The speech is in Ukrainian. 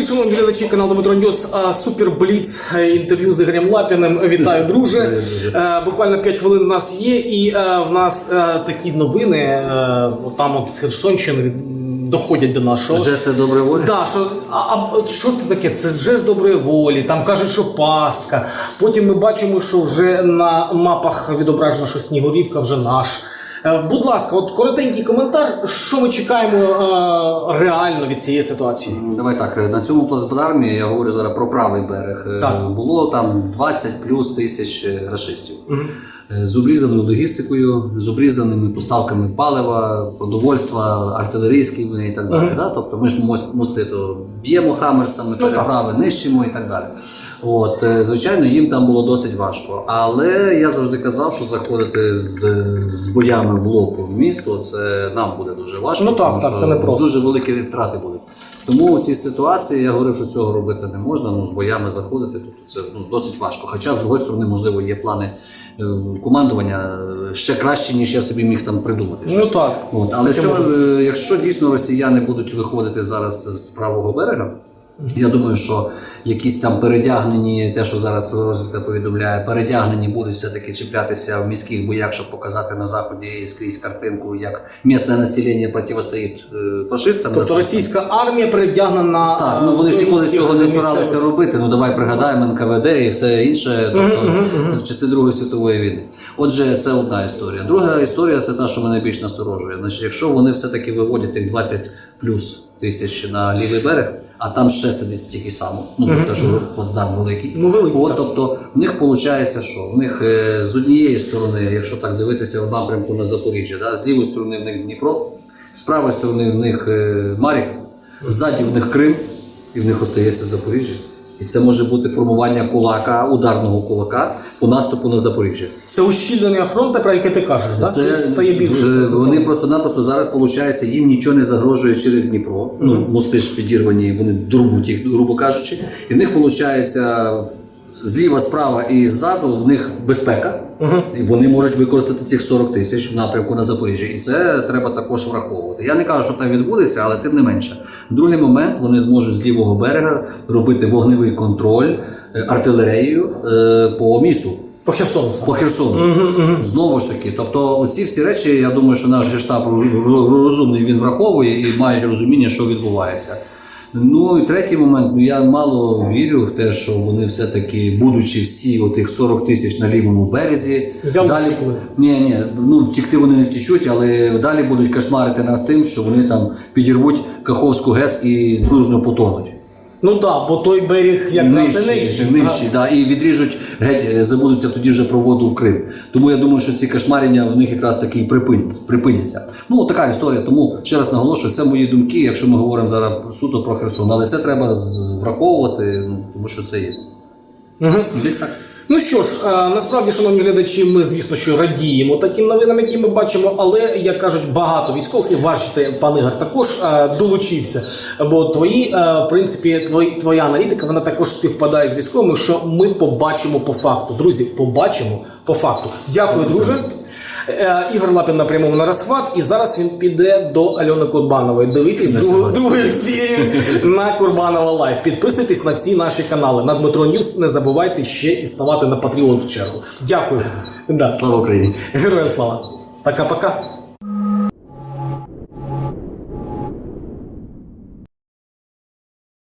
Привіт, шановні глядачі каналу Дмитро Ньюс. А, Супер Бліц е, інтерв'ю з Ігорем Лапіним. Вітаю, друже. Буквально 5 хвилин у нас є, і в нас такі новини. Там от з Херсонщини доходять до нашого. Жести доброї волі? Да, що, а, а що це таке? Це жест доброї волі, там кажуть, що пастка. Потім ми бачимо, що вже на мапах відображено, що Снігурівка вже наш. Е, Будь ласка, от коротенький коментар, що ми чекаємо е, реально від цієї ситуації? Давай так, на цьому плацдармі, я говорю зараз про правий берег, е, Так. було там 20 плюс тисяч е, рашистів. Е, З обрізаною логістикою, з обрізаними поставками палива, продовольства, артилерійськими і так далі. Да? Тобто ми ж мости то б'ємо хамерсами, Ну, переправи нищимо і так далі. От, е, звичайно, їм там було досить важко. Але я завжди казав, що заходити з, з боями в лоб в місто, це нам буде дуже важко. Ну так, тому так, це не просто. Дуже великі втрати будуть. Тому у цій ситуації я говорив, що цього робити не можна, ну з боями заходити, тобто це ну, досить важко. Хоча, з другої сторони, можливо, є плани е, командування е, ще краще, ніж я собі міг там придумати. Ну так. От, але що, якщо дійсно росіяни будуть виходити зараз з правого берега, я думаю, що якісь там передягнені, те, що зараз розвідка повідомляє, передягнені будуть все-таки чіплятися в міських боях, щоб показати на заході скрізь картинку, як місце населення протистоїть е, фашистам. Тобто російська армія передягнена. Так, ну вони ж ніколи цього не збиралися робити. Ну давай пригадаємо НКВД і все інше, тобто в часи Другої світової війни. Отже, це одна історія. Друга історія це та, що мене більш насторожує. Значить, якщо вони все-таки виводять тих 20 плюс тисяч на лівий берег, а там ще сидить стільки само. Ну бо це ж Плацдарм великий. Ну, великий, От, тобто в них виходить, що в них е, з однієї сторони, якщо так дивитися в напрямку на Запоріжжя, да, з лівої сторони в них Дніпро, з правої сторони в них е, Марік, ззаді в них Крим, і в них остається Запоріжжя. І це може бути формування кулака, ударного кулака по наступу на Запоріжжя. Це ущільнення фронту, про яке ти кажеш, так? Це стає більше. вони просто-напросто зараз виходить, їм нічого не загрожує через Дніпро. Ну мости ж підірвані, вони дурбуть їх, грубо кажучи. І в них виходить зліва, справа і ззаду в них безпека. І вони можуть використати цих 40 тисяч в напрямку на Запоріжжя. І це треба також враховувати. Я не кажу, що там відбудеться, але тим не менше. Другий момент вони зможуть з лівого берега робити вогневий контроль е, артилерією е, по місту. По Херсону. По Херсону. Знову ж таки. Тобто, оці всі речі, я думаю, що наш роз- розумний він враховує і мають розуміння, що відбувається. Ну і третій момент, ну я мало вірю в те, що вони все-таки, будучи всі отих 40 тисяч на лівому березі, Взяли далі втікли. ні, ні, ну втікти вони не втічуть, але далі будуть кошмарити нас тим, що вони там підірвуть Каховську ГЕС і дружно потонуть. Ну так, да, бо той берег якраз і нижчий. нижчі, да, і відріжуть геть, е, забудуться тоді вже про воду в Крим. Тому я думаю, що ці кошмарення в них якраз таки припин, припиняться. Ну, така історія. Тому ще раз наголошую, це мої думки, якщо ми говоримо зараз суто про Херсон. Але це треба враховувати, ну, тому що це є. Десь так. Ну що ж, е, насправді, шановні глядачі, ми звісно, що радіємо таким новинам, які ми бачимо, але як кажуть, багато військових, і бачите, пан Ігор також е, долучився. Бо твої, е, в принципі, твої, твоя аналітика вона також співпадає з військовими, що ми побачимо по факту. Друзі, побачимо по факту. Дякую, друже. Е, Ігор Лапін напрямую на розхват, і зараз він піде до Альони Курбанової. Дивитись другу, другу серію на Курбанова Лайв. Підписуйтесь на всі наші канали. На Дмитро Ньюс не забувайте ще і ставати на Патріон в чергу. Дякую. Да. Слава Україні! Героям слава. Пока-пока.